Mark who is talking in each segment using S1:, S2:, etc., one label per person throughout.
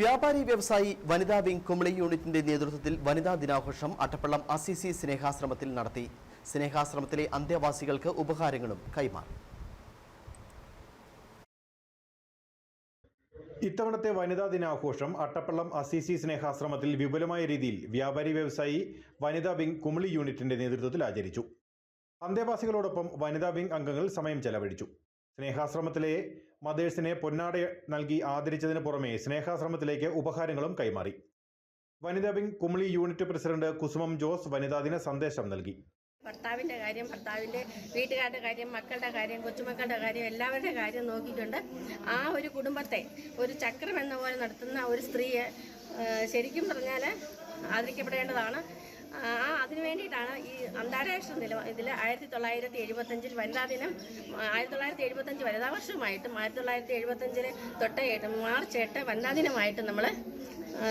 S1: വ്യാപാരി വ്യവസായി വനിതാ വിംഗ് കുമളി യൂണിറ്റിന്റെ നേതൃത്വത്തിൽ വനിതാ ദിനാഘോഷം അട്ടപ്പള്ളം അസിസി സ്നേഹാശ്രമത്തിൽ നടത്തി. സ്നേഹാശ്രമത്തിലെ അന്തേവാസികൾക്ക് ഉപഹാരങ്ങളും കൈമാറി.
S2: ഇത്തവണത്തെ വനിതാ ദിനാഘോഷം അട്ടപ്പള്ളം അസിസി സ്നേഹാശ്രമത്തിൽ വിപുലമായ രീതിയിൽ വ്യാപാരി വ്യവസായി വനിതാ വിംഗ് കുമളി യൂണിറ്റിന്റെ നേതൃത്വത്തിൽ ആചരിച്ചു. അന്തേവാസികളോടൊപ്പം വനിതാ വിംഗ് അംഗങ്ങൾ സമയം ചെലവഴിച്ചു. സ്നേഹാശ്രമത്തിലെ മദേഴ്സിനെ പൊന്നാട നൽകി ആദരിച്ചതിന് പുറമെ സ്നേഹാശ്രമത്തിലേക്ക് ഉപഹാരങ്ങളും കൈമാറി. വനിതാ wing Kumily unit president Kusumam Jose വനിതാ ദിന സന്ദേശം നൽകി.
S3: ഭർത്താവിന്റെ കാര്യം ഭർത്താവിന്റെ വീട്ടുകാരുടെ കാര്യം മക്കളുടെ കാര്യം കൊച്ചുമക്കളുടെ കാര്യം എല്ലാവരുടെ കാര്യം നോക്കിയിട്ടുണ്ട് ആ ഒരു കുടുംബത്തെ ഒരു ചക്രം എന്ന പോലെ നടത്തുന്ന ഒരു സ്ത്രീയെ ശരിക്കും പറഞ്ഞാൽ ആദരിക്കപ്പെടേണ്ടതാണ്. ആ അന്താരാഷ്ട്ര നില ഇതിൽ ആയിരത്തി തൊള്ളായിരത്തി എഴുപത്തഞ്ചിൽ വനിതാ ദിനം ആയിരത്തി തൊള്ളായിരത്തി എഴുപത്തഞ്ച് വനിതാ വർഷമായിട്ടും ആയിരത്തി തൊള്ളായിരത്തി എഴുപത്തഞ്ചിൽ തൊട്ട് മാർച്ച് എട്ട് വനിതാ ദിനമായിട്ട് നമ്മൾ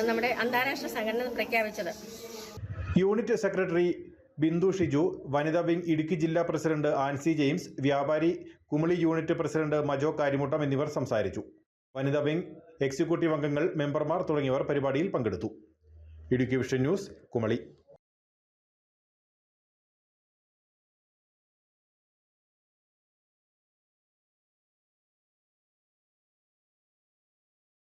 S3: നമ്മുടെ അന്താരാഷ്ട്ര സംഘടന പ്രഖ്യാപിച്ചത്.
S2: യൂണിറ്റ് സെക്രട്ടറി ബിന്ദു ഷിജു വനിതാ വിംഗ് ഇടുക്കി ജില്ലാ പ്രസിഡന്റ് ആൻസി ജെയിംസ് വ്യാപാരി കുമളി യൂണിറ്റ് പ്രസിഡന്റ് മജോ കാരിമുട്ടം എന്നിവർ സംസാരിച്ചു. വനിതാ വിംഗ് എക്സിക്യൂട്ടീവ് അംഗങ്ങൾ മെമ്പർമാർ തുടങ്ങിയവർ പരിപാടിയിൽ പങ്കെടുത്തു. Idukki vision news Kumily.